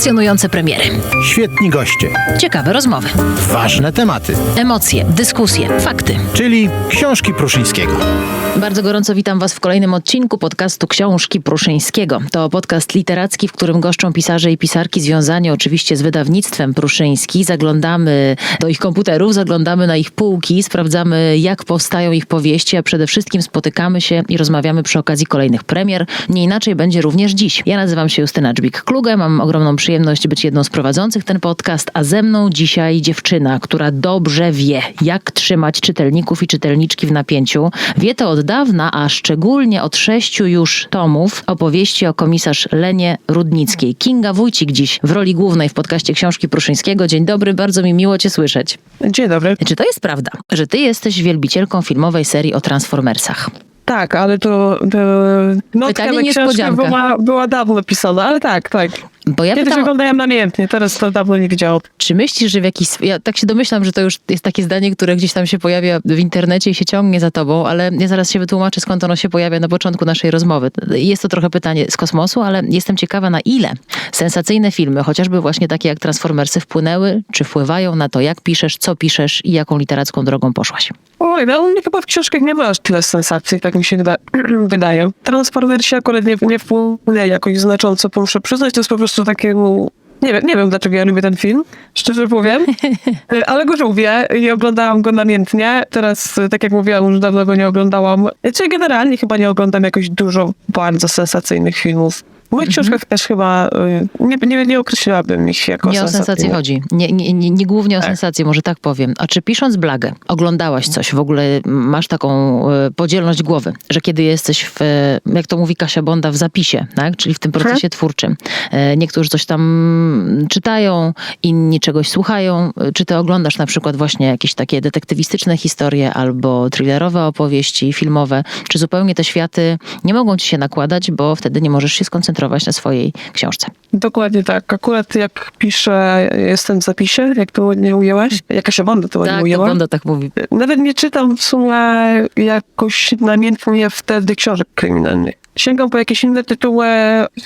Pasjonujące premiery, Świetni goście, ciekawe rozmowy, ważne tematy, emocje, dyskusje, fakty. czyli książki Pruszyńskiego. Bardzo gorąco witam Was w kolejnym odcinku podcastu Książki Pruszyńskiego. To podcast literacki, w którym goszczą pisarze i pisarki związani oczywiście z wydawnictwem Pruszyński. Zaglądamy do ich komputerów, zaglądamy na ich półki, sprawdzamy jak powstają ich powieści, a przede wszystkim spotykamy się i rozmawiamy przy okazji kolejnych premier. Nie inaczej będzie również dziś. Ja nazywam się Justyna Dżbik-Kluge, mam ogromną przyjemność być jedną z prowadzących ten podcast, a ze mną dzisiaj dziewczyna, która dobrze wie, jak trzymać czytelników i czytelniczki w napięciu. Wie to od dawna, a szczególnie od sześciu już tomów opowieści o komisarz Lenie Rudnickiej. Kinga Wójcik dziś w roli głównej w podcaście Książki Pruszyńskiego. Dzień dobry, bardzo mi miło Cię słyszeć. Dzień dobry. Czy to jest prawda, że Ty jesteś wielbicielką filmowej serii o Transformersach? Tak, ale to, to notka Pytanie na książkę niespodzianka. była, była dawno pisana, ale tak, tak. Bo ja Kiedyś pytam, oglądałem namiętnie, teraz to dawno nie widziałam. Czy myślisz, że w jakiś. Ja tak się domyślam, że to już jest takie zdanie, które gdzieś tam się pojawia w internecie i się ciągnie za tobą, ale ja zaraz się wytłumaczę, skąd ono się pojawia na początku naszej rozmowy. Jest to trochę pytanie z kosmosu, ale jestem ciekawa, na ile sensacyjne filmy, chociażby właśnie takie jak Transformersy, wpłynęły, czy wpływają na to, jak piszesz, co piszesz i jaką literacką drogą poszłaś. Oj, no u mnie chyba w książkach nie ma aż tyle sensacji, tak mi się wyda- wydaje. Transformersi akurat nie, nie wpłynęli jakoś znacząco, muszę przyznać, to jest po prostu takie... no, Nie wiem, nie wiem, dlaczego ja lubię ten film, szczerze powiem, ale go lubię i oglądałam go namiętnie. Teraz, tak jak mówiłam, już dawno go nie oglądałam. Czyli generalnie chyba nie oglądam jakoś dużo bardzo sensacyjnych filmów. W moich książkach też chyba y, nie, nie, nie określiłabym ich jako Nie o sensację chodzi. Nie, nie, nie, nie głównie o Tak. sensację, może tak powiem. A czy pisząc blagę, oglądałaś coś, w ogóle masz taką e, podzielność głowy, że kiedy jesteś w, jak to mówi Kasia Bonda, w zapisie, tak? czyli w tym procesie twórczym. e, Niektórzy coś tam czytają, inni czegoś słuchają. E, Czy ty oglądasz na przykład właśnie jakieś takie detektywistyczne historie albo thrillerowe opowieści filmowe, czy zupełnie te światy nie mogą ci się nakładać, bo wtedy nie możesz się skoncentrować na swojej książce? Dokładnie tak. Akurat jak piszę, jestem w zapisie, jak to ładnie ujęłaś. Jakaś Bonda to ładnie Tak, to ujęła. Bonda tak mówi. Nawet nie czytam w sumie jakoś namiętnie wtedy książek kryminalnych. Sięgam po jakieś inne tytuły.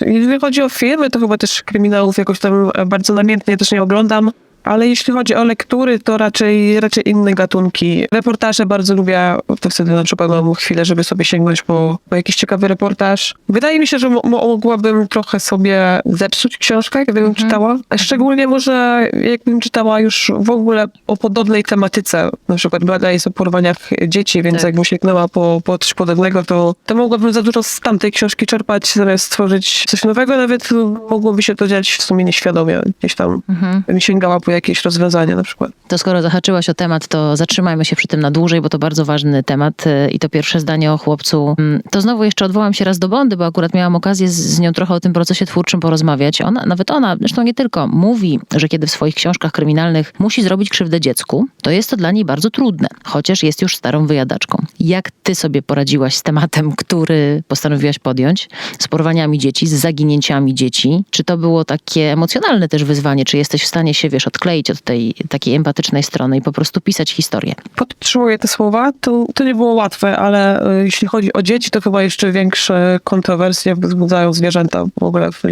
Jeżeli chodzi o filmy, to chyba też kryminałów jakoś tam bardzo namiętnie też nie oglądam. Ale jeśli chodzi o lektury, to raczej, raczej inne gatunki. Reportaże bardzo lubię, to wtedy na przykład mam chwilę, żeby sobie sięgnąć po, po jakiś ciekawy reportaż. Wydaje mi się, że mo- mogłabym trochę sobie zepsuć książkę, gdybym czytała. A Szczególnie może jakbym czytała już w ogóle o podobnej tematyce. Na przykład Blada jest o porwaniach dzieci, więc Tak. jakbym sięgnęła po, po coś podobnego, to, to mogłabym za dużo z tamtej książki czerpać, zamiast stworzyć coś nowego. Nawet mogłoby się to dziać w sumie nieświadomie. Gdzieś tam bym sięgała po jakieś rozwiązania na przykład. To skoro zahaczyłaś o temat, to zatrzymajmy się przy tym na dłużej, bo to bardzo ważny temat. y, I to pierwsze zdanie o chłopcu. Mm, To znowu jeszcze odwołam się raz do Bondy, bo akurat miałam okazję z, nią trochę o tym procesie twórczym porozmawiać. Ona, nawet ona, zresztą nie tylko, mówi, że kiedy w swoich książkach kryminalnych musi zrobić krzywdę dziecku, to jest to dla niej bardzo trudne, chociaż jest już starą wyjadaczką. Jak ty sobie poradziłaś z tematem, który postanowiłaś podjąć, z porwaniami dzieci, z zaginięciami dzieci? Czy to było takie emocjonalne też wyzwanie? Czy jesteś w stanie się, wiesz, odkleić od tej takiej empatycznej strony i po prostu pisać historię? Podtrzymuję te słowa. To, to nie było łatwe, ale e, jeśli chodzi o dzieci, to chyba jeszcze większe kontrowersje wzbudzają zwierzęta w ogóle w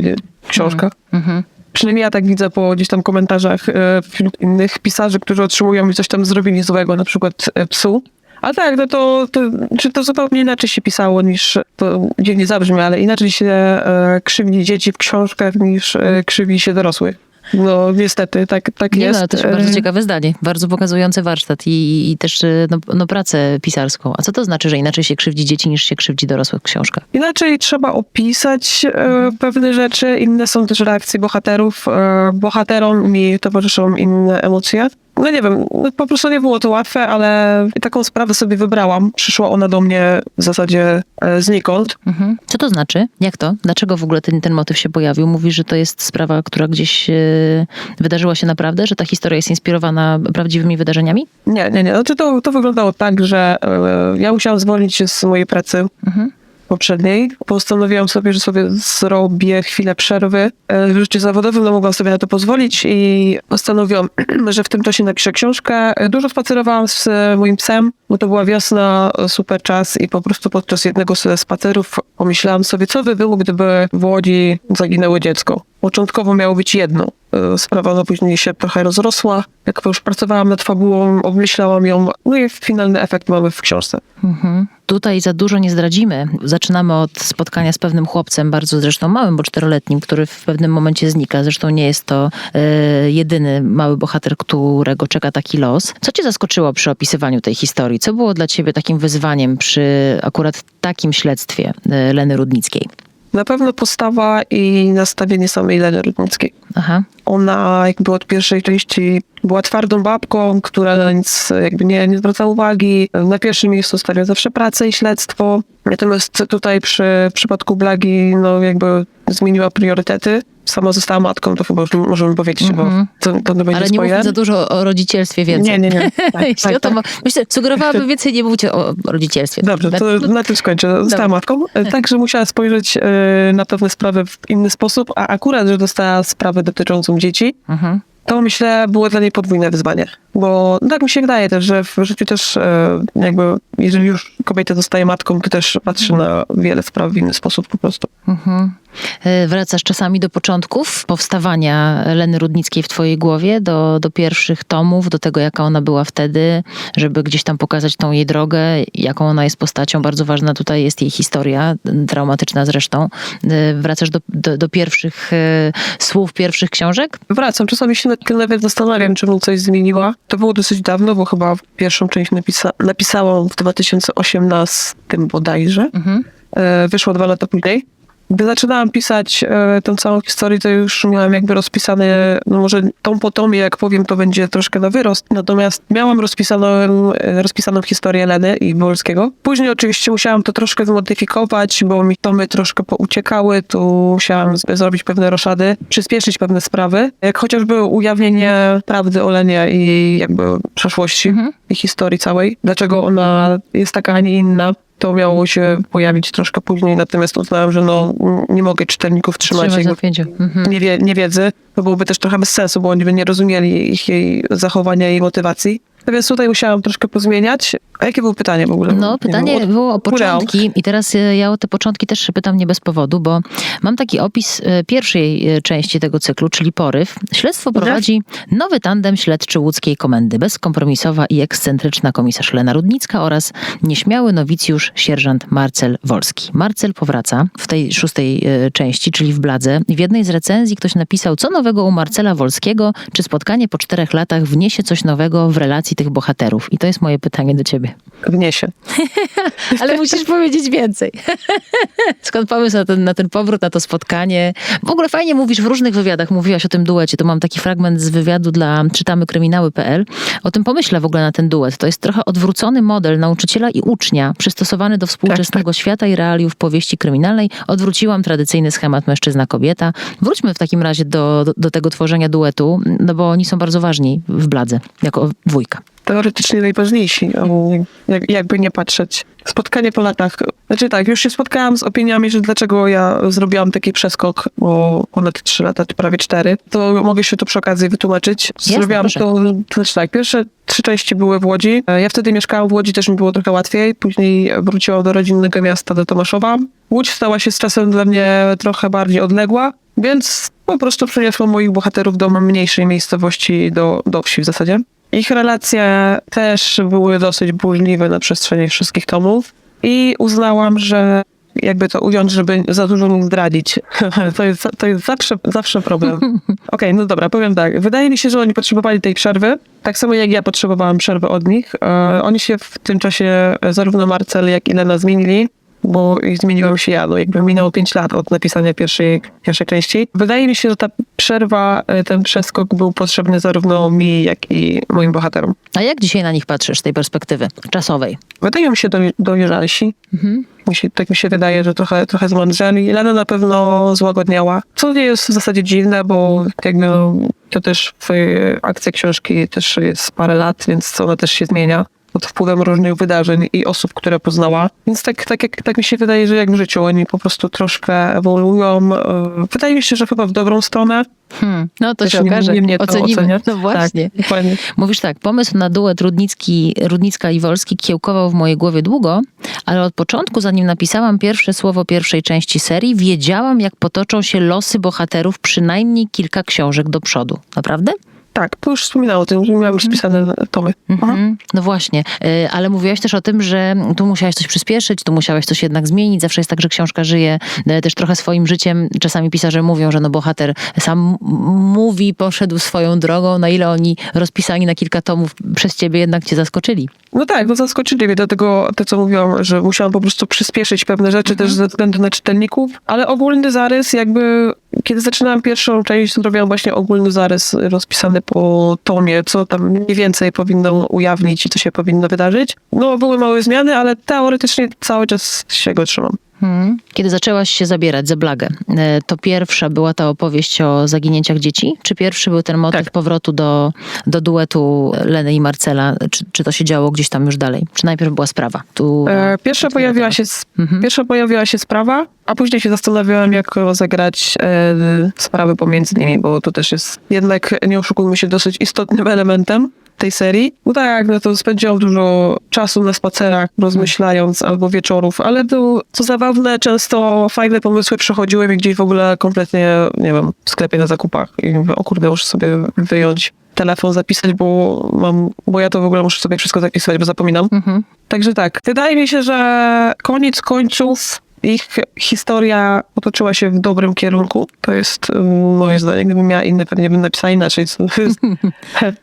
książkach. Mhm. Przynajmniej ja tak widzę po gdzieś tam komentarzach e, wśród innych pisarzy, którzy otrzymują i coś tam zrobili złego, na przykład e, psu. A tak, no to, to, czy to zupełnie inaczej się pisało niż, to dziwnie zabrzmi, ale inaczej się e, krzywdzi dzieci w książkach niż e, krzywi się dorosłych. No niestety, tak, tak Nie jest. no, to też E, bardzo ciekawe zdanie, bardzo pokazujące warsztat i, i też y, no, no, pracę pisarską. A co to znaczy, że inaczej się krzywdzi dzieci niż się krzywdzi dorosłych w książkach? Inaczej trzeba opisać e, pewne rzeczy, inne są też reakcje bohaterów. E, bohaterom mi towarzyszą inne emocje. No nie wiem, no po prostu nie było to łatwe, ale taką sprawę sobie wybrałam. Przyszła ona do mnie w zasadzie e, znikąd. Mhm. Co to znaczy? Jak to? Dlaczego w ogóle ten, ten motyw się pojawił? Mówisz, że to jest sprawa, która gdzieś y, wydarzyła się naprawdę, że ta historia jest inspirowana prawdziwymi wydarzeniami? Nie, nie, nie. Znaczy to, to wyglądało tak, że e, ja musiałam zwolnić się z mojej pracy. Mhm. Poprzedniej. Postanowiłam sobie, że sobie zrobię chwilę przerwy e, w życiu zawodowym, no mogłam sobie na to pozwolić i postanowiłam, że w tym czasie napiszę książkę. Dużo spacerowałam z e, moim psem, bo to była wiosna, super czas i po prostu podczas jednego ze spacerów pomyślałam sobie, co by było, gdyby w Łodzi zaginęło dziecko. Początkowo miało być jedno. E, Sprawa no, później się trochę rozrosła. Jak już pracowałam nad fabułą, obmyślałam ją, no i finalny efekt mamy w książce. Mhm. Tutaj za dużo nie zdradzimy. Zaczynamy od spotkania z pewnym chłopcem, bardzo zresztą małym, bo czteroletnim, który w pewnym momencie znika. Zresztą nie jest to e, jedyny mały bohater, którego czeka taki los. Co cię zaskoczyło przy opisywaniu tej historii? Co było dla ciebie takim wyzwaniem przy akurat takim śledztwie e, Leny Rudnickiej? Na pewno postawa i nastawienie samej Leny Rudnickiej. Aha. Ona jakby od pierwszej części była twardą babką, która na nic jakby nie, nie zwraca uwagi. Na pierwszym miejscu stawia zawsze pracę i śledztwo. Natomiast tutaj przy przypadku Blagi no jakby zmieniła priorytety. Sama została matką, to chyba już możemy powiedzieć, Mhm. bo to, to nie będzie Ale nie spoiler. za dużo o rodzicielstwie więcej. Nie, nie, nie. Tak, tak, to tak. Myślę, sugerowałabym więcej nie mówić o rodzicielstwie. Dobrze, to na tym skończę. Została matką. E, Także musiała spojrzeć e, na pewne sprawy w inny sposób, a akurat, że dostała sprawę dotyczącą dzieci, Mhm. to myślę było dla niej podwójne wyzwanie. Bo no tak mi się wydaje też, że w życiu też e, jakby, jeżeli już kobieta zostaje matką, to też patrzy na wiele spraw w inny sposób po prostu. Mhm. E, Wracasz czasami do początków powstawania Leny Rudnickiej w twojej głowie, do, do pierwszych tomów, do tego, jaka ona była wtedy, żeby gdzieś tam pokazać tą jej drogę, jaką ona jest postacią. Bardzo ważna tutaj jest jej historia, traumatyczna zresztą. E, Wracasz do, do, do pierwszych e, słów, pierwszych książek? Wracam, czasami się nawet zastanawiam, czy bym coś zmieniła. To było dosyć dawno, bo chyba pierwszą część napisa- napisałam w 2018 bodajże. Mhm. wyszło dwa lata później. Gdy zaczynałam pisać e, tę całą historię, to już miałam jakby rozpisane, no może tą po tomie, jak powiem, to będzie troszkę na wyrost. Natomiast miałam rozpisaną, e, rozpisaną historię Leny i Wolskiego. Później oczywiście musiałam to troszkę zmodyfikować, bo mi tomy troszkę pouciekały, tu musiałam zrobić pewne roszady, przyspieszyć pewne sprawy, jak chociażby ujawnienie prawdy o Lenie i jakby przeszłości Mhm. i historii całej. Dlaczego ona jest taka, a nie inna. To miało się pojawić troszkę później, natomiast uznałam, że no, nie mogę czytelników trzymać, Trzymać jakby na pięciu. Mhm. niewie, niewiedzy. To byłoby też trochę bez sensu, bo oni by nie rozumieli ich jej zachowania i motywacji. Natomiast tutaj musiałam troszkę pozmieniać. A jakie było pytanie w ogóle? No, Nie pytanie wiem, od- było o początki i teraz e, ja o te początki też pytam nie bez powodu, bo mam taki opis e, pierwszej e, części tego cyklu, czyli Poryw. Śledztwo prowadzi nowy tandem śledczy łódzkiej komendy, bezkompromisowa i ekscentryczna komisarz Lena Rudnicka oraz nieśmiały nowicjusz sierżant Marcel Wolski. Marcel powraca w tej szóstej części, czyli w Bladze. W jednej z recenzji ktoś napisał, co nowego u Marcela Wolskiego, czy spotkanie po czterech latach wniesie coś nowego w relacji tych bohaterów. I to jest moje pytanie do ciebie. Wniesie. Ale musisz powiedzieć więcej. Skąd pomysł na ten, na ten powrót, na to spotkanie? W ogóle fajnie mówisz w różnych wywiadach, mówiłaś o tym duecie. To mam taki fragment z wywiadu dla czytamy kryminały.pl. O tym pomyślę w ogóle na ten duet. To jest trochę odwrócony model nauczyciela i ucznia, przystosowany do współczesnego świata i realiów powieści kryminalnej. Odwróciłam tradycyjny schemat mężczyzna-kobieta. Wróćmy w takim razie do, do, do tego tworzenia duetu, no bo oni są bardzo ważni w Bladze, jako dwójka. Teoretycznie najważniejsi, jak, jakby nie patrzeć. Spotkanie po latach. Znaczy tak, już się spotkałam z opiniami, że dlaczego ja zrobiłam taki przeskok o ponad 3 lata, czy prawie 4. To mogę się tu przy okazji wytłumaczyć. Zrobiłam to, znaczy tak, pierwsze trzy części były w Łodzi. Ja wtedy mieszkałam w Łodzi, też mi było trochę łatwiej. Później wróciłam do rodzinnego miasta, do Tomaszowa. Łódź stała się z czasem dla mnie trochę bardziej odległa, więc po prostu przeniosłam moich bohaterów do mniejszej miejscowości, do, do wsi w zasadzie. Ich relacje też były dosyć burzliwe na przestrzeni wszystkich tomów i uznałam, że jakby to ująć, żeby za dużo nie zdradzić. to jest, to jest zawsze, zawsze problem. Okej, no dobra, powiem tak. Wydaje mi się, że oni potrzebowali tej przerwy, tak samo jak ja potrzebowałam przerwy od nich. E, oni się w tym czasie, e, zarówno Marcel, jak i Lena zmienili bo zmieniłam się ja, no jakby minęło 5 lat od napisania pierwszej, pierwszej części. Wydaje mi się, że ta przerwa, e, ten przeskok był potrzebny zarówno mi, jak i moim bohaterom. A jak dzisiaj na nich patrzysz z tej perspektywy czasowej? Wydają mi się do, dojrzalsi. Mhm. Mi się, tak mi się wydaje, że trochę, trochę zmądrzeli. Lena na pewno złagodniała, co nie jest w zasadzie dziwne, bo jakby to też w akcji książki też jest parę lat, więc ona też się zmienia. Pod wpływem różnych wydarzeń i osób, które poznała. Więc tak, tak, jak, tak mi się wydaje, że jak w życiu, oni po prostu troszkę ewoluują. E, Wydaje mi się, że chyba w dobrą stronę. Hmm. No to Też się nie- okaże. nie mnie to Ocenimy. No właśnie. Tak. Mówisz tak, pomysł na duet Rudnicki, Rudnicka i Wolski kiełkował w mojej głowie długo, ale od początku, zanim napisałam pierwsze słowo pierwszej części serii, wiedziałam, jak potoczą się losy bohaterów przynajmniej kilka książek do przodu. Naprawdę? Tak, to już wspominał o tym, że miałam już spisane tomy. Mhm. No właśnie, Y, ale mówiłaś też o tym, że tu musiałaś coś przyspieszyć, tu musiałaś coś jednak zmienić. Zawsze jest tak, że książka żyje y, też trochę swoim życiem. Czasami pisarze mówią, że no bohater sam mówi, poszedł swoją drogą, na ile oni rozpisani na kilka tomów przez ciebie jednak cię zaskoczyli. No tak, no zaskoczyli mnie, dlatego to, co mówiłam, że musiałam po prostu przyspieszyć pewne rzeczy też ze względu na czytelników, ale ogólny zarys jakby, kiedy zaczynałam pierwszą część, zrobiłam właśnie ogólny zarys rozpisany po tomie, co tam mniej więcej powinno ujawnić i co się powinno wydarzyć. No, były małe zmiany, ale teoretycznie cały czas się go trzymam. Hmm. Kiedy zaczęłaś się zabierać za blagę, y, to pierwsza była ta opowieść o zaginięciach dzieci? Czy pierwszy był ten motyw Tak. powrotu do, do duetu Leny i Marcela? Czy, czy to się działo gdzieś tam już dalej? Czy najpierw była sprawa? Tu, E, pierwsza, pojawiła się, Mhm. pierwsza pojawiła się sprawa, a później się zastanawiałam, jak rozegrać e, sprawy pomiędzy nimi, bo to też jest jednak, nie oszukujmy się, dosyć istotnym elementem tej serii. No tak, no to spędziłam dużo czasu na spacerach, rozmyślając, albo wieczorów, ale to, co zabawne, często fajne pomysły przychodziły mi gdzieś w ogóle kompletnie, nie wiem, w sklepie na zakupach i mówię, o kurde, muszę sobie wyjąć telefon, zapisać, bo mam, bo ja to w ogóle muszę sobie wszystko zapisywać, bo zapominam. Mhm. Także tak, wydaje mi się, że koniec końców ich historia potoczyła się w dobrym kierunku. To jest moje zdanie. Gdybym miała inne, pewnie bym napisała inaczej.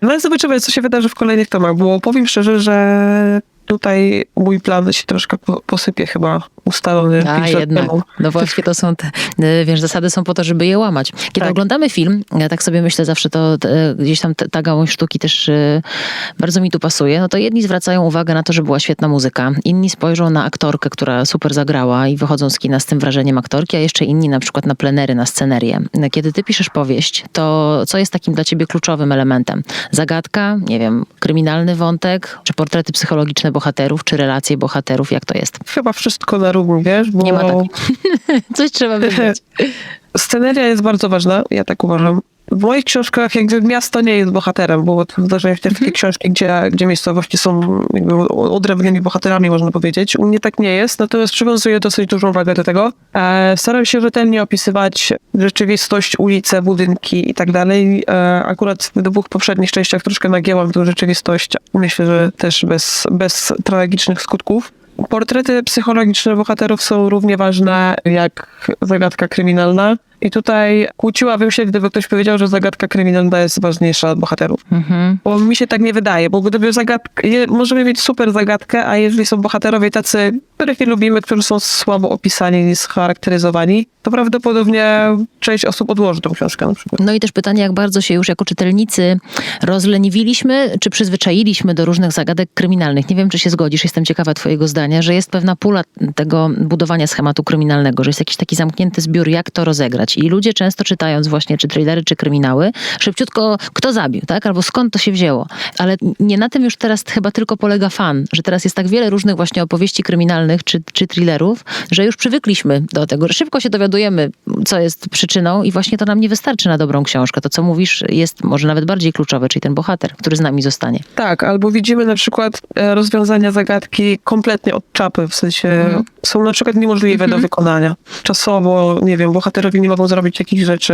No ale zobaczymy, co się wydarzy w kolejnych tomach, bo powiem szczerze, że tutaj mój plan się troszkę po- posypie chyba ustalony A jednak. temu. No właśnie to są te, y, wiesz, zasady są po to, żeby je łamać. Kiedy Tak. oglądamy film, ja tak sobie myślę zawsze, to te, gdzieś tam te- ta gałąź sztuki też y, bardzo mi tu pasuje, no to jedni zwracają uwagę na to, że była świetna muzyka, inni spojrzą na aktorkę, która super zagrała i wychodzą z kina z tym wrażeniem aktorki, a jeszcze inni na przykład na plenery, na scenerię. Kiedy ty piszesz powieść, to co jest takim dla ciebie kluczowym elementem? Zagadka, nie wiem, kryminalny wątek, czy portrety psychologiczne bohaterów, czy relacje bohaterów, jak to jest? Chyba wszystko na wiesz, bo Nie ma tak. Coś trzeba wybrać. Sceneria jest bardzo ważna, ja tak uważam. W moich książkach jakby miasto nie jest bohaterem, bo zdarzają się takie książki, gdzie, gdzie miejscowości są jakby odrębnymi bohaterami, można powiedzieć. U mnie tak nie jest, natomiast przywiązuję dosyć dużą wagę do tego. E, staram się rzetelnie opisywać rzeczywistość, ulice, budynki i tak dalej. E, akurat w dwóch poprzednich częściach troszkę nagięłam tę rzeczywistość. Myślę, że też bez, bez tragicznych skutków. Portrety psychologiczne bohaterów są równie ważne jak zagadka kryminalna. I tutaj kłóciłabym się, gdyby ktoś powiedział, że zagadka kryminalna jest ważniejsza od bohaterów. Mhm. Bo mi się tak nie wydaje, bo gdyby zagadka, możemy mieć super zagadkę, a jeżeli są bohaterowie tacy, których nie lubimy, którzy są słabo opisani i scharakteryzowani, to prawdopodobnie część osób odłoży tą książkę na przykład. No i też pytanie, jak bardzo się już jako czytelnicy rozleniwiliśmy, czy przyzwyczailiśmy do różnych zagadek kryminalnych. Nie wiem, czy się zgodzisz, jestem ciekawa twojego zdania, że jest pewna pula tego budowania schematu kryminalnego, że jest jakiś taki zamknięty zbiór, jak to rozegrać. I ludzie często czytając właśnie czy thrillery, czy kryminały, szybciutko kto zabił, tak? Albo skąd to się wzięło. Ale nie na tym już teraz chyba tylko polega fan, że teraz jest tak wiele różnych właśnie opowieści kryminalnych czy, czy thrillerów, że już przywykliśmy do tego, że szybko się dowiadujemy, co jest przyczyną i właśnie to nam nie wystarczy na dobrą książkę. To, co mówisz, jest może nawet bardziej kluczowe, czyli ten bohater, który z nami zostanie. Tak, albo widzimy na przykład e, rozwiązania zagadki kompletnie od czapy, w sensie są na przykład niemożliwe do wykonania. Czasowo, nie wiem, bohaterowie nie mogą zrobić jakichś rzeczy.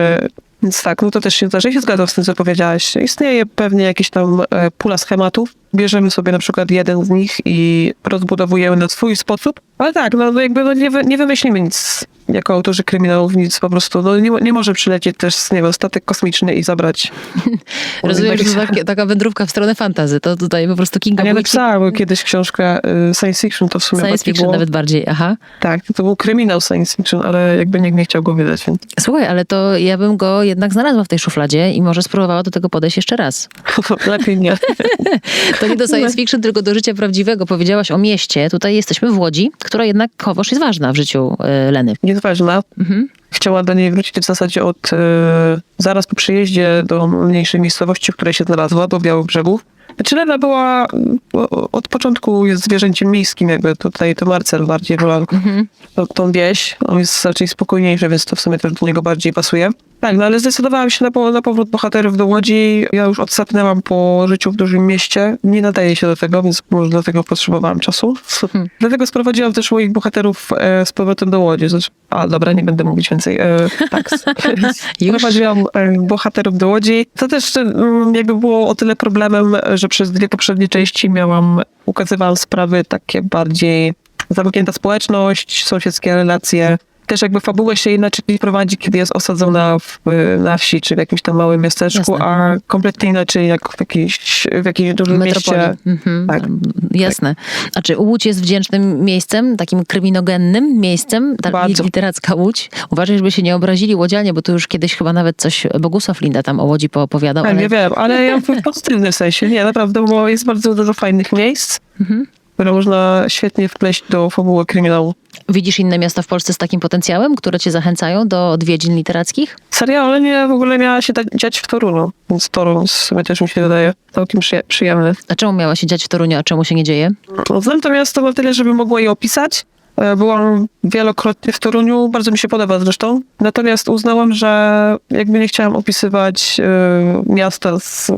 Więc tak, no to też się zdarza. Ja się zgadzam z tym, co powiedziałaś. Istnieje pewnie jakieś tam e, pula schematów. Bierzemy sobie na przykład jeden z nich i rozbudowujemy na swój sposób. Ale tak, no jakby no nie, wy, nie wymyślimy nic jako autorzy kryminałów, nic po prostu. No nie, nie może przylecieć też, nie wiem, statek kosmiczny i zabrać. Rozumiem, że to taka wędrówka w stronę fantazy. To tutaj po prostu A Kinga ja Boyki- napisałam kiedyś książkę y, science fiction, to w sumie Science fiction było, nawet bardziej, aha. Tak, to był kryminał science fiction, ale jakby nikt nie chciał go wydać, więc Słuchaj, ale to ja bym go jednak znalazła w tej szufladzie i może spróbowała do tego podejść jeszcze raz. lepiej nie. To nie do science fiction, tylko do życia prawdziwego. Powiedziałaś o mieście. Tutaj jesteśmy w Łodzi, która jednak Chowosz jest ważna w życiu y, Leny. Jest ważna. Mhm. Chciała do niej wrócić w zasadzie od y, zaraz po przyjeździe do mniejszej miejscowości, w której się znalazła, do Białych Brzegów. Znaczy Lena była od początku jest zwierzęciem miejskim, jakby tutaj to Marcel bardziej była Mhm. tą, tą wieś. On jest raczej spokojniejszy, więc to w sumie też do niego bardziej pasuje. Tak, no ale zdecydowałam się na, po, na powrót bohaterów do Łodzi. Ja już odsapnęłam po życiu w dużym mieście. Nie nadaje się do tego, więc może dlatego potrzebowałam czasu. Hmm. Dlatego sprowadziłam też moich bohaterów e, z powrotem do Łodzi. Znaczy, a dobra, nie będę mówić więcej. E, tak, sprowadziłam e, bohaterów do Łodzi. To też mm, jakby było o tyle problemem, że przez dwie poprzednie części miałam, ukazywałam sprawy takie bardziej zamknięta społeczność, sąsiedzkie relacje. Też jakby fabułę się inaczej prowadzi, kiedy jest osadzona w, na wsi, czy w jakimś tam małym miasteczku, Jasne. a kompletnie inaczej jak w, jakiejś, w jakimś dużym Metropolii. mieście. Mhm. Tak. Jasne. A czy Łódź jest wdzięcznym miejscem, takim kryminogennym miejscem? Ta Bardzo. literacka Łódź? Uważaj, żeby się nie obrazili łodzianie, bo tu już kiedyś chyba nawet coś Bogusław Linda tam o Łodzi poopowiadał. Ale... nie wiem, ale ja w pozytywnym sensie. Nie, naprawdę, bo jest bardzo dużo fajnych miejsc, Mhm. Które można świetnie wpleść do fabuły kryminału. Widzisz inne miasta w Polsce z takim potencjałem, które cię zachęcają do odwiedzin literackich? Seria Olenie w ogóle miała się da- dziać w Toruniu, więc Toruń w sumie też mi się wydaje całkiem przyje- przyjemny. A czemu miała się dziać w Toruniu, a czemu się nie dzieje? No, Znam to miasto na tyle, żeby mogła je opisać. E, Byłam wielokrotnie w Toruniu, bardzo mi się podoba zresztą. Natomiast uznałam, że jakby nie chciałam opisywać e, miasta z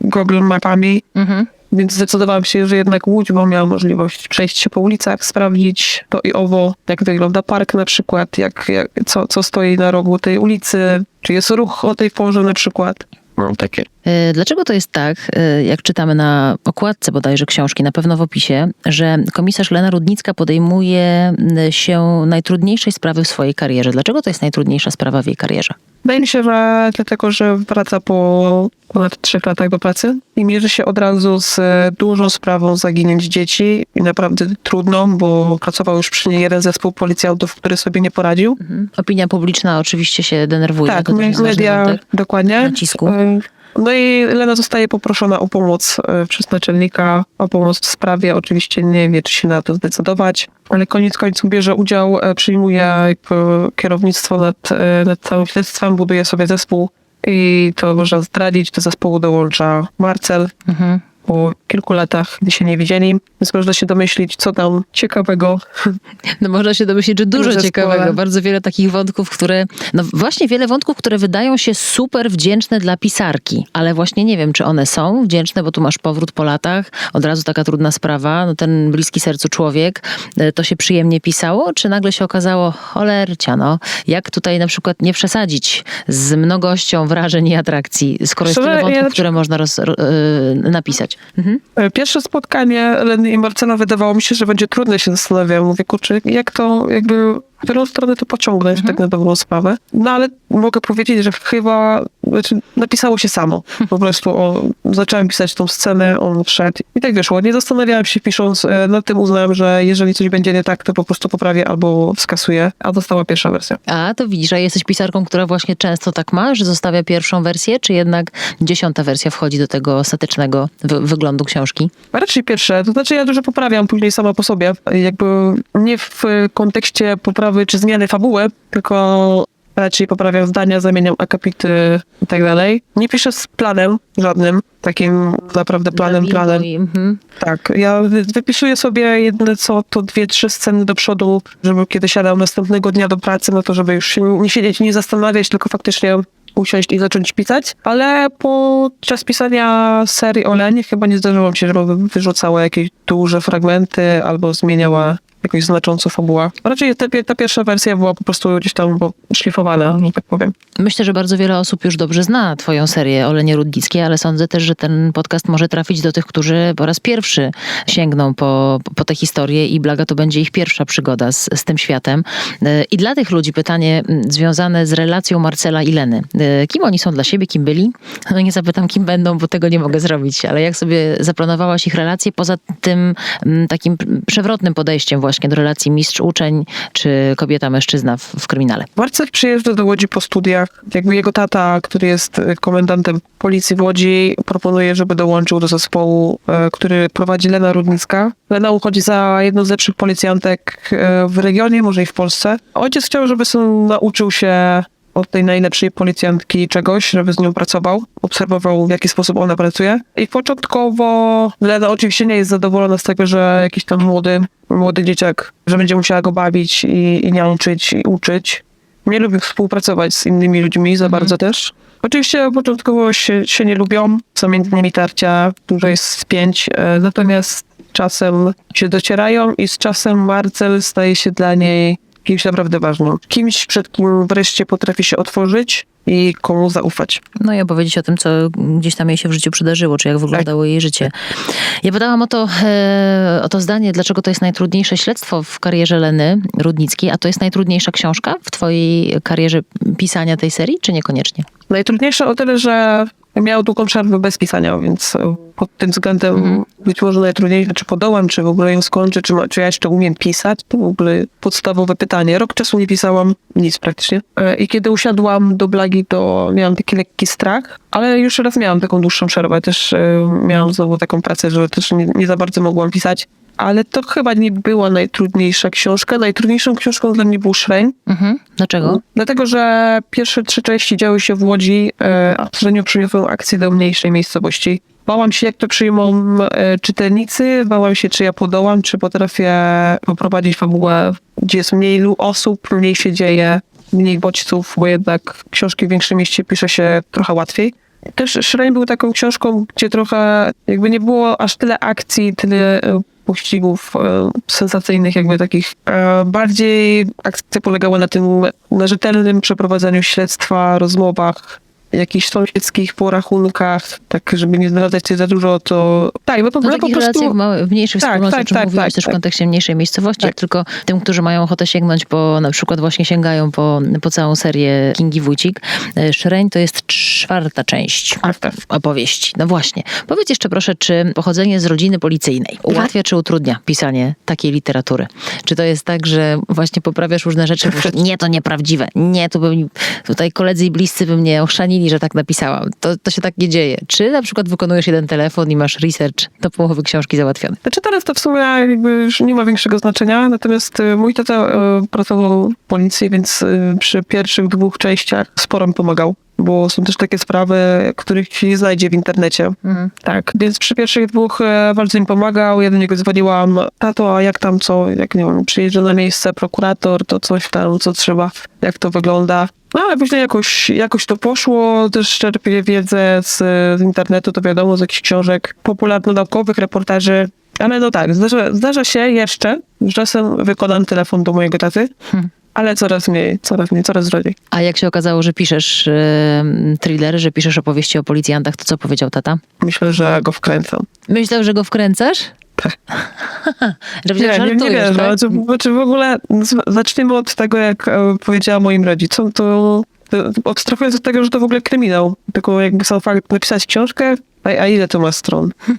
Google Mapami, Mhm. Więc zdecydowałam się, że jednak Łódź, bo miałam możliwość przejść się po ulicach, sprawdzić to i owo, jak wygląda park na przykład, jak, jak, co, co stoi na rogu tej ulicy, czy jest ruch o tej porze na przykład. No takie. Y, Dlaczego to jest tak, y, jak czytamy na okładce bodajże książki, na pewno w opisie, że komisarz Lena Rudnicka podejmuje się najtrudniejszej sprawy w swojej karierze? Dlaczego to jest najtrudniejsza sprawa w jej karierze? Wydaje mi się, że dlatego, że wraca po ponad trzech latach do pracy i mierzy się od razu z e, dużą sprawą zaginięć dzieci i naprawdę trudną, bo pracował już przy niej jeden zespół policjantów, który sobie nie poradził. Mhm. Opinia publiczna oczywiście się denerwuje. tak, ważny media, wątek. dokładnie. nacisku. No i Lena zostaje poproszona o pomoc e, przez naczelnika, o pomoc w sprawie. Oczywiście nie wie, czy się na to zdecydować, ale koniec końców bierze udział, e, przyjmuje kierownictwo nad, e, nad całym śledztwem, buduje sobie zespół i to można zdradzić. Do zespołu dołącza Marcel Mhm. Po kilku latach, gdy się nie widzieli, więc można się domyślić, co tam ciekawego No można się domyślić, że dużo zespole. ciekawego, bardzo wiele takich wątków, które, no właśnie wiele wątków, które wydają się super wdzięczne dla pisarki, ale właśnie nie wiem, czy one są wdzięczne, bo tu masz powrót po latach, od razu taka trudna sprawa, no ten bliski sercu człowiek, e, to się przyjemnie pisało, czy nagle się okazało, cholercia no, jak tutaj na przykład nie przesadzić z mnogością wrażeń i atrakcji, skoro jest tyle wątków, ja które można roz, ro, e, napisać. Mhm. E, Pierwsze spotkanie Leny i Marcela wydawało mi się, że będzie trudne, się zastanawiam. Mówię, kurczę, jak to jakby, w którą stronę to pociągnąć, tak na dobrą sprawę. No ale mogę powiedzieć, że chyba, znaczy napisało się samo. Po prostu o, zacząłem pisać tą scenę, on wszedł i tak wyszło. Nie zastanawiałem się pisząc, e, nad tym uznałem, że jeżeli coś będzie nie tak, to po prostu poprawię albo skasuję, a została pierwsza wersja. A to widzisz, a jesteś pisarką, która właśnie często tak ma, że zostawia pierwszą wersję, czy jednak dziesiąta wersja wchodzi do tego ostatecznego wy- wyglądu książki? Raczej pierwsze, to znaczy ja dużo poprawiam później sama po sobie, jakby nie w kontekście poprawy czy zmiany fabuły, tylko raczej poprawiam zdania, zamieniam akapity i tak dalej. Nie piszę z planem żadnym, takim naprawdę planem, planem. mhm. Tak, ja wy- wypisuję sobie jedyne co, to dwie, trzy sceny do przodu, żeby kiedy siadam następnego dnia do pracy, no to żeby już się nie siedzieć, nie zastanawiać, tylko faktycznie usiąść i zacząć pisać. Ale podczas pisania serii o Lenie chyba nie zdarzyło mi się, żeby wyrzucała jakieś duże fragmenty albo zmieniała jakoś znacząco fabuła. Raczej ta, ta pierwsza wersja była po prostu gdzieś tam szlifowana, że tak powiem. Myślę, że bardzo wiele osób już dobrze zna twoją serię Olenie Rudnickiej, ale sądzę też, że ten podcast może trafić do tych, którzy po raz pierwszy sięgną po, po tę historię i blaga to będzie ich pierwsza przygoda z, z tym światem. E, I dla tych ludzi pytanie mm, związane z relacją Marcela i Leny. E, Kim oni są dla siebie, kim byli? No nie zapytam, kim będą, bo tego nie mogę zrobić, ale jak sobie zaplanowałaś ich relacje poza tym mm, takim przewrotnym podejściem właśnie do relacji mistrz-uczeń czy kobieta-mężczyzna w, w kryminale? Marcel przyjeżdża do Łodzi po studiach. Jakby jego tata, który jest e, komendantem policji w Łodzi, proponuje, żeby dołączył do zespołu, e, który prowadzi Lena Rudnicka. Lena uchodzi za jedną z lepszych policjantek e, w regionie, może i w Polsce. Ojciec chciał, żeby syn nauczył się od tej najlepszej policjantki czegoś, żeby z nią pracował, obserwował w jaki sposób ona pracuje. I początkowo Lena oczywiście nie jest zadowolona z tego, że jakiś tam młody, młody dzieciak, że będzie musiała go bawić i, i niańczyć i uczyć. Nie lubi współpracować z innymi ludźmi za bardzo też. Oczywiście początkowo się, się nie lubią, są między nimi tarcia, dużo jest spięć, e, natomiast czasem się docierają i z czasem Marcel staje się dla niej kimś naprawdę ważnym. Kimś, przed kim wreszcie potrafi się otworzyć i komu zaufać. No i opowiedzieć o tym, co gdzieś tam jej się w życiu przydarzyło, czy jak wyglądało jej życie. Ja pytałam o to, e, o to zdanie, dlaczego to jest najtrudniejsze śledztwo w karierze Leny Rudnickiej, a to jest najtrudniejsza książka w twojej karierze pisania tej serii, czy niekoniecznie? Najtrudniejsze o tyle, że miał długą przerwę bez pisania, więc pod tym względem Mhm. być może najtrudniejsze, czy podołam, czy w ogóle ją skończę, czy, czy ja jeszcze umiem pisać, to w ogóle podstawowe pytanie. Rok czasu nie pisałam nic praktycznie. E, I kiedy usiadłam do blagi, to miałam taki lekki strach, ale już raz miałam taką dłuższą przerwę. Też e, miałam znowu taką pracę, że też nie, nie za bardzo mogłam pisać. Ale to chyba nie była najtrudniejsza książka. Najtrudniejszą książką dla mnie był Szreń. Mhm. Dlaczego? Dlatego, że pierwsze trzy części działy się w Łodzi, e, a w Trzeniu przyniosłem akcję do mniejszej miejscowości. Bałam się, jak to przyjmą e, czytelnicy, bałam się, czy ja podołam, czy potrafię poprowadzić fabułę, gdzie jest mniej osób, mniej się dzieje, mniej bodźców, bo jednak książki w większym mieście pisze się trochę łatwiej. Też Szreń był taką książką, gdzie trochę jakby nie było aż tyle akcji, tyle e, pościgów e, sensacyjnych, jakby takich. E, bardziej akcja polegała na tym, na rzetelnym przeprowadzaniu śledztwa, rozmowach, jakichś sąsiedzkich porachunkach, tak żeby nie zdradzać się za dużo, to tak, bo po, No no, po prostu... w, małe, w mniejszych Tak, wspólnotach, tak, tak, mówiłeś tak, też w tak. kontekście mniejszej miejscowości, Tak. tylko tym, którzy mają ochotę sięgnąć po, na przykład właśnie sięgają po, po całą serię Kingi Wójcik. E, Szreń to jest czwarta część opowieści. No właśnie. Powiedz jeszcze proszę, czy pochodzenie z rodziny policyjnej ułatwia czy utrudnia pisanie takiej literatury? Czy to jest tak, że właśnie poprawiasz różne rzeczy, mówisz, nie, to nieprawdziwe, nie, tu by, tutaj koledzy i bliscy by mnie ochrzanili, że tak napisałam. To, to się tak nie dzieje. Czy na przykład wykonujesz jeden telefon i masz research do połowy książki załatwiony? Znaczy teraz to w sumie jakby już nie ma większego znaczenia, natomiast e, mój tata e, pracował w policji, więc e, przy pierwszych dwóch częściach sporo mi pomagał, bo są też takie sprawy, których się nie znajdzie w internecie. Tak, więc przy pierwszych dwóch bardzo mi pomagał. Do niego dzwoniłam, tato, a jak tam co, jak nie wiem, przyjeżdża na miejsce prokurator, to coś tam, co trzeba, jak to wygląda. No ale później jakoś, jakoś to poszło, też czerpię wiedzę z, z internetu, to wiadomo, z jakichś książek popularno-naukowych, reportaży. Ale no tak, zdarza, zdarza się jeszcze, że czasem wykonam telefon do mojego taty, ale coraz mniej, coraz mniej, coraz rzadziej. A jak się okazało, że piszesz thrillery, że piszesz opowieści o policjantach, to co powiedział tata? Myślę, że go wkręcam. Myślał, że go wkręcasz? Nie, nie, nie żartujesz, wiem, tak? znaczy, znaczy w ogóle zacznijmy od tego, jak e, powiedziałam moim rodzicom, to, abstrahując od tego, że to w ogóle kryminał, tylko jakby sam fakt napisać książkę, a, a ile to ma stron?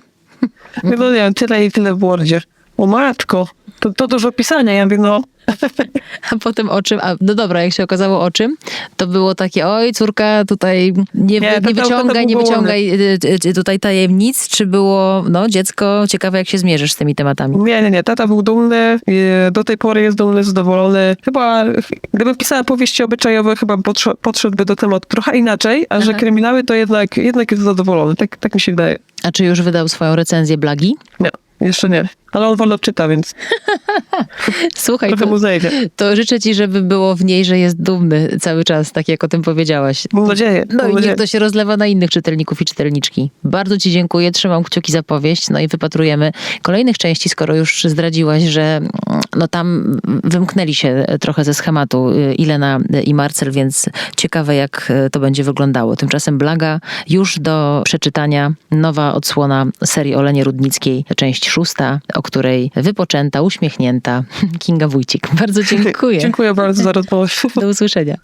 No nie wiem, tyle i tyle w Wordzie. O matko, to, to dużo pisania. Ja mówię, no, A potem o czym? A, no dobra, jak się okazało o czym, to było takie, oj córka, tutaj nie, Nie, nie, wyciągaj, nie wyciągaj y, y, tutaj tajemnic, czy było, no dziecko, ciekawe jak się zmierzysz z tymi tematami. nie, nie, nie, tata był dumny, do tej pory jest dumny, zadowolony. Chyba, gdybym pisała powieści obyczajowe, chyba podszedł, podszedłby do tematu trochę inaczej, a że Aha. kryminały, to jednak, jednak jest zadowolony. Tak, tak mi się wydaje. A czy już wydał swoją recenzję Blagi? Nie, jeszcze nie. Ale on wolno czyta, więc Słuchaj, to, mu zejdzie. to życzę ci, żeby było w niej, że jest dumny cały czas, tak jak o tym powiedziałaś. Mam nadzieję. No i niech to się rozlewa na innych czytelników i czytelniczki. Bardzo ci dziękuję, trzymam kciuki za powieść, no i wypatrujemy kolejnych części, skoro już zdradziłaś, że mm, no tam wymknęli się trochę ze schematu y, Ilena i Marcel, więc ciekawe jak y, to będzie wyglądało. Tymczasem Blaga już do przeczytania nowa odsłona serii Olenie Rudnickiej, część szósta, o której wypoczęta, uśmiechnięta Kinga Wójcik. Bardzo dziękuję. Dziękuję bardzo za rozmowę. Do usłyszenia.